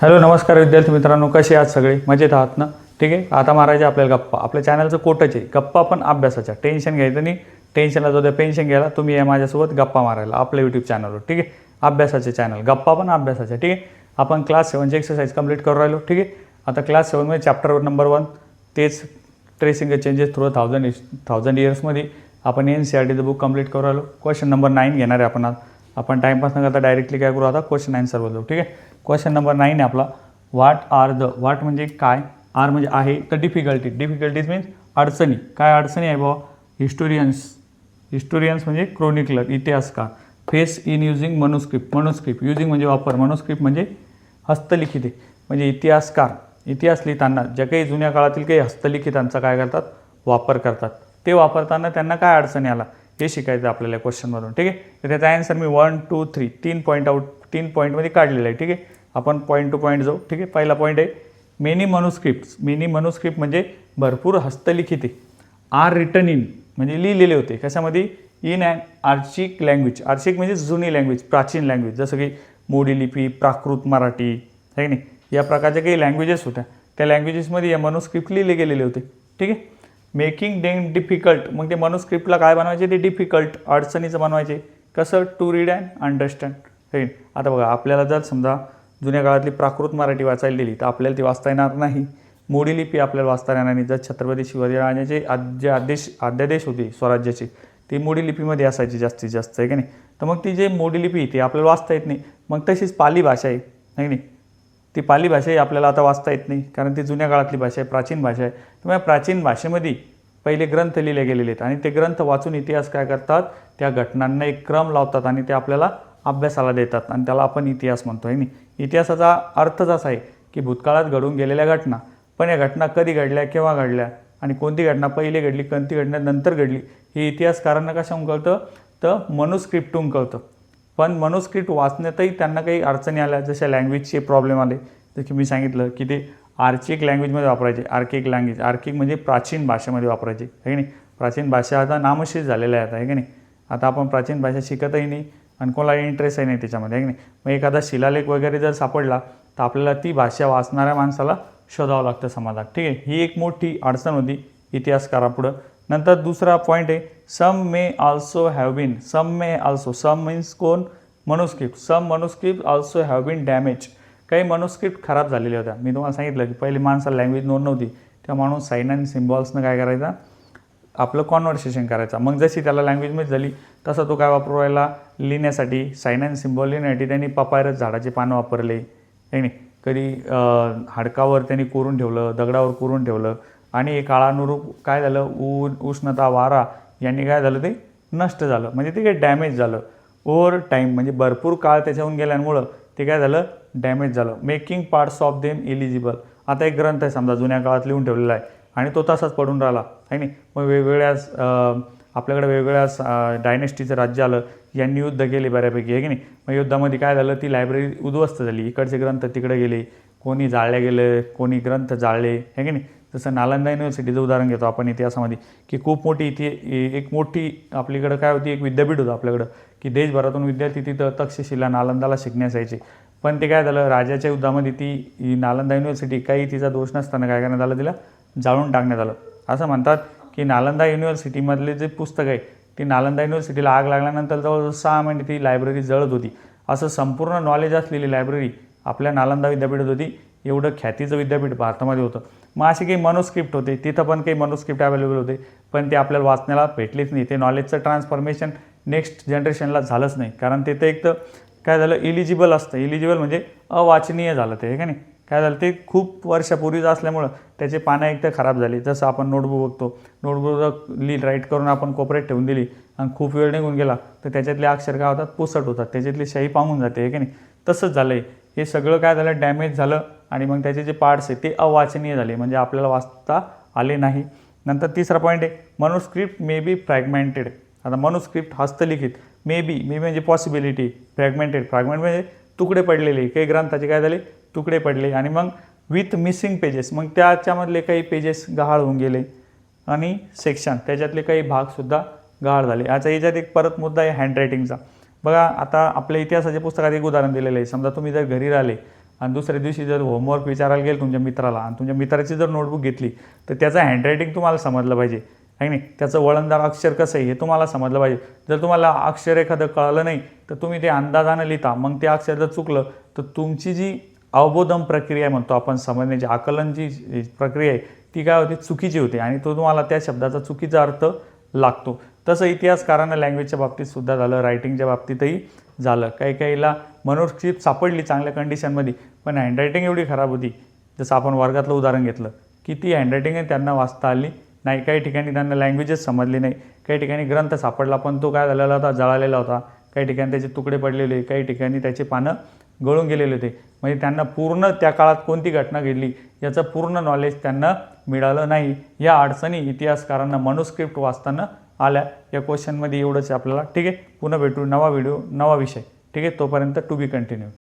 Hello नमस्कार विद्यार्थी मित्रांनो कसे आहात सगळे? मजेत आहात ना? ठीक आहे? आता मारायचे आपल्याला गप्पा. आपल्या चॅनलचं कोटच आहे. गप्पा पण अभ्यासाच्या. टेन्शन घ्यायचं नाही. टेन्शनला जो पेन्शन घ्यायला. तुम्ही या माझ्यासोबत गप्पा मारायला आपल्या यूट्यूब चॅनलवर ठीक आहे? अभ्यासाचे चॅनल गप्पा पण अभ्यासाच्या. ठीक आहे? आपण क्लास सेवनची एक्सरसाइज कंप्लीट करू राहिलो. ठीक आहे? आता क्लास सेवनमध्ये चॅप्टर नंबर वन तेच tracing changes through thousand thousand इयर्समध्ये आपण एन सी आर टीचं बुक कंप्लीट करू राहिलो. क्वेश्चन नंबर नाईन घेणार आहे आपण आपण टाईमपास न करता डायरेक्टली काय करू आता? क्वेश्चन आन्सर बोलतो ठीक आहे? क्वेश्चन नंबर नाईन आहे आपला. वाट आर द वाट म्हणजे काय? आर म्हणजे आहे तर डिफिकल्टी डिफिकल्टीज मीन्स अडचणी. काय अडचणी आहे बाबा हिस्टोरियन्स हिस्टोरियन्स म्हणजे क्रोनिकलर इतिहासकार. Face in using manuscript manuscript using म्हणजे वापर. मनुस्क्रिप्ट म्हणजे हस्तलिखिते. म्हणजे इतिहासकार. इतिहास लिहिताना ज्या काही जुन्या काळातील काही हस्तलिखितांचा काय करतात? वापर करतात. ते वापरताना त्यांना काय अडचणी आला? हे शिकायचं आपल्याला क्वेश्चनमधून ठीक आहे? तर त्याचा ॲन्सर मी वन टू थ्री तीन पॉईंट आउट तीन पॉईंटमध्ये काढलेलं आहे. ठीक आहे? आपण पॉईंट टू पॉईंट जाऊ. ठीक आहे? पहिला पॉईंट आहे मेनी मनुस्क्रिप्ट मेनी मनुस्क्रिप्ट म्हणजे भरपूर हस्तलिखिते. आर रिटन इन म्हणजे लिहिलेले होते. कशामध्ये? In and archaic language archaic म्हणजे जुनी लँग्वेज प्राचीन लँग्वेज जसं की मोडी लिपी प्राकृत मराठी आहे की नाही? या प्रकारच्या काही लँग्वेजेस होत्या. त्या लँग्वेजेसमध्ये या मनुस्क्रिप्ट लिहिले गेलेले होते. ठीक आहे? मेकिंग डेम डिफिकल्ट मग ते मनुस्क्रिप्टला काय बनवायचे? ते डिफिकल्ट अडचणीचं बनवायचे. कसं? To read and understand right आता बघा आपल्याला जर समजा जुन्या काळातली प्राकृत मराठी वाचायला दिली तर आपल्याला ती वाचता येणार नाही. मोडी लिपी आपल्याला वाचता येणार नाही. जर छत्रपती शिवाजी महाराजांचे आद जे आदेश अध्यादेश होते स्वराज्याचे ते मोडी लिपीमध्ये असायची जास्तीत जास्त आहे की नाही? तर मग ती जे मोडी लिपी आहे ती आपल्याला वाचता येत नाही. मग तशीच पाली भाषा आहे नाही की नाही? ती पाली भाषाही आपल्याला आता वाचता येत नाही कारण ती जुन्या काळातली भाषा आहे प्राचीन भाषा आहे. त्यामुळे प्राचीन भाषेमध्ये पहिले ग्रंथ लिहिले गेलेले आहेत आणि ते ग्रंथ वाचून इतिहास काय करतात? त्या घटनांना एक क्रम लावतात आणि ते आपल्याला अभ्यासाला देतात आणि त्याला आपण इतिहास म्हणतो आहे नाही? इतिहासाचा अर्थच असा आहे की भूतकाळात घडून गेलेल्या घटना पण या घटना कधी घडल्या केव्हा घडल्या आणि कोणती घटना पहिले घडली कोणती घटना नंतर घडली हे इतिहासकारांना कशाहून कळतं? तर मनुस्क्रिप्टून कळतं. पण मनुस्क्रिप्ट वाचण्यातही त्यांना काही अडचणी आल्या जशा लँग्वेजचे प्रॉब्लेम आले. जसं की मी सांगितलं की ते आर्चिक लँग्वेजमध्ये वापरायचे. आर्किक लँग्वेज आर्किक म्हणजे प्राचीन भाषेमध्ये वापरायचे आहे की नाही? प्राचीन भाषा आता नामशेष झालेल्या आहेत आहे की नाही? आता आपण प्राचीन भाषा शिकतही नाही. आणि कोणाला इंटरेस्ट आहे नाही त्याच्यामध्ये आहे की नाही? मग एखादा शिलालेख वगैरे जर सापडला तर आपल्याला ती भाषा वाचणाऱ्या माणसाला शोधावं लागतं समाजात ठीक आहे? ही एक मोठी अडचण होती इतिहासकारापुढं. नंतर दुसरा पॉईंट आहे some may also have been some may also some means कोण? Manuscript. Some manuscript also have been damage काही मनुस्क्रिप्ट खराब झालेल्या होत्या. मी तुम्हाला सांगितलं की पहिले माणसाला लँग्वेज नोंद नव्हती. तेव्हा माणूस साईन आणि सिम्बॉल्सनं काय करायचा? आपलं कॉन्व्हर्सेशन करायचा. मग जशी त्याला लँग्वेजमध्ये झाली तसं तो काय वापरू राहिला लिहिण्यासाठी. साईन अँड सिम्बॉल लिहिण्यासाठी त्यांनी पपायरस झाडाचे पानं वापरले. आहे नाही? कधी हाडकावर त्यांनी कोरून ठेवलं दगडावर कोरून ठेवलं. आणि हे काळानुरूप काय झालं? ऊन उष्णता वारा यांनी काय झालं ते? नष्ट झालं. म्हणजे ते काय डॅमेज झालं. ओव्हर टाईम म्हणजे भरपूर काळ त्याच्याहून गेल्यामुळं ते काय झालं? डॅमेज झालं. Making parts of them eligible आता एक ग्रंथ आहे समजा जुन्या काळात लिहून ठेवलेला आहे. आणि तो तसाच पडून राहिला आहे नाही? मग वेगवेगळ्या आपल्याकडे वेगवेगळ्या डायनेस्टीचं राज्य आलं यांनी युद्ध केले बऱ्यापैकी आहे की नाही? मग युद्धामध्ये काय झालं ती लायब्ररी उद्ध्वस्त झाली. इकडचे ग्रंथ तिकडे गेले कोणी जाळले गेले कोणी ग्रंथ जाळले आहे की नाही? जसं नालंदा युनिव्हर्सिटीचं उदाहरण घेतो आपण इतिहासामध्ये की खूप मोठी इति एक मोठी आपल्याकडं काय होती एक विद्यापीठ होतं आपल्याकडं की देशभरातून विद्यार्थी तिथं तक्षशिला नालंदाला शिकण्यास यायचे पण ते काय झालं राजाच्या युद्धामध्ये ती नालंदा युनिव्हर्सिटी काही तिचा दोष नसताना काय करण्यात आलं तिला? जाळून टाकण्यात आलं. असं म्हणतात की नालंदा युनिव्हर्सिटीमधले जे पुस्तक आहे ती नालंदा युनिव्हर्सिटीला आग लागल्यानंतर जवळजवळ सहा महिने ती लायब्ररी जळत होती. असं संपूर्ण नॉलेज असलेली लायब्ररी आपल्या नालंदा विद्यापीठात होती. एवढं ख्यातीचं विद्यापीठ भारतामध्ये होतं. मग असे काही मनुस्क्रिप्ट होते. तिथं पण काही मनुस्क्रिप्ट अवेलेबल होते. पण ते आपल्याला वाचण्याला भेटलेच नाही. ते नॉलेजचं ट्रान्सफॉर्मेशन नेक्स्ट जनरेशनला झालंच नाही. कारण तिथं एक तर काय झालं? इलिजिबल असतं. इलिजिबल म्हणजे अवाचनीय झालं ते हे का नाही? काय झालं ते खूप वर्षापूर्वीच असल्यामुळं त्याचे पानं एकतर खराब झाली. जसं आपण नोटबुक बघतो नोटबुक ली राईट करून आपण कोपऱ्यात ठेवून दिली आणि खूप वेळ निघून गेला तर त्याच्यातले अक्षर काय होतात? पुसट होतात. त्याच्यातली शाही पांगून जाते आहे की नाही? तसंच झालं आहे हे सगळं काय झालं? डॅमेज झालं आणि मग त्याचे जे पार्ट्स आहे ते अवाचनीय झाले. म्हणजे आपल्याला वाचता आले नाही. नंतर तिसरा पॉईंट आहे मनुस्क्रिप्ट मे बी फ्रॅगमेंटेड आता मनुस्क्रिप्ट हस्तलिखित. मे बी मे बी म्हणजे पॉसिबिलिटी फ्रॅगमेंटेड फ्रॅगमेंट म्हणजे तुकडे पडलेले. काही ग्रंथाचे काय झाले? तुकडे पडले आणि मग विथ मिसिंग पेजेस मग त्याच्यामधले काही पेजेस गहाळ होऊन गेले आणि सेक्शन त्याच्यातले काही भागसुद्धा गहाळ झाले. आता याच्यात एक परत मुद्दा आहे हँडरायटिंगचा बघा आता आपल्या इतिहासाच्या पुस्तकात एक उदाहरण दिलेलं आहे. समजा तुम्ही जर घरी राहिले आणि दुसऱ्या दिवशी जर होमवर्क विचारायला गेलं तुमच्या मित्राला आणि तुमच्या मित्राची जर नोटबुक घेतली तर त्याचं हँडरायटिंग तुम्हाला समजलं पाहिजे. आहे नाही? त्याचं वळणदार अक्षर कसं आहे हे तुम्हाला समजलं पाहिजे. जर तुम्हाला अक्षर एखादं कळलं नाही तर तुम्ही ते अंदाजानं लिहिता. मग ते अक्षर जर चुकलं तर तुमची जी अवबोधन प्रक्रिया म्हणतो आपण समजण्याची आकलन जी प्रक्रिया आहे ती काय होते? चुकीची होते. आणि तो तुम्हाला त्या शब्दाचा चुकीचा अर्थ लागतो. तसं इतिहासकारांना लँग्वेजच्या बाबतीत सुद्धा झालं रायटिंगच्या बाबतीतही झालं. काही काहीला मनोस्क्रिप्ट सापडली चांगल्या कंडिशनमध्ये पण हँडरायटिंग एवढी खराब होती. जसं आपण वर्गातलं उदाहरण घेतलं की ती हँडरायटिंग त्यांना वाचता आली नाही. काही ठिकाणी त्यांना लँग्वेजच समजली नाही. काही ठिकाणी ग्रंथ सापडला पण तो काय झालेला होता? जळालेला होता. काही ठिकाणी त्याचे तुकडे पडलेले काही ठिकाणी त्याचे पानं गळून गेलेले होते. म्हणजे त्यांना पूर्ण त्या काळात कोणती घटना घडली याचं पूर्ण नॉलेज त्यांना मिळालं नाही. या अडचणी इतिहासकारांना मनुस्क्रिप्ट वाचताना आल्या. या क्वेश्चनमध्ये एवढंच आपल्याला. ठीक आहे? पुन्हा भेटू. नवा व्हिडिओ नवा विषय. ठीक आहे? तोपर्यंत टू बी कंटिन्यू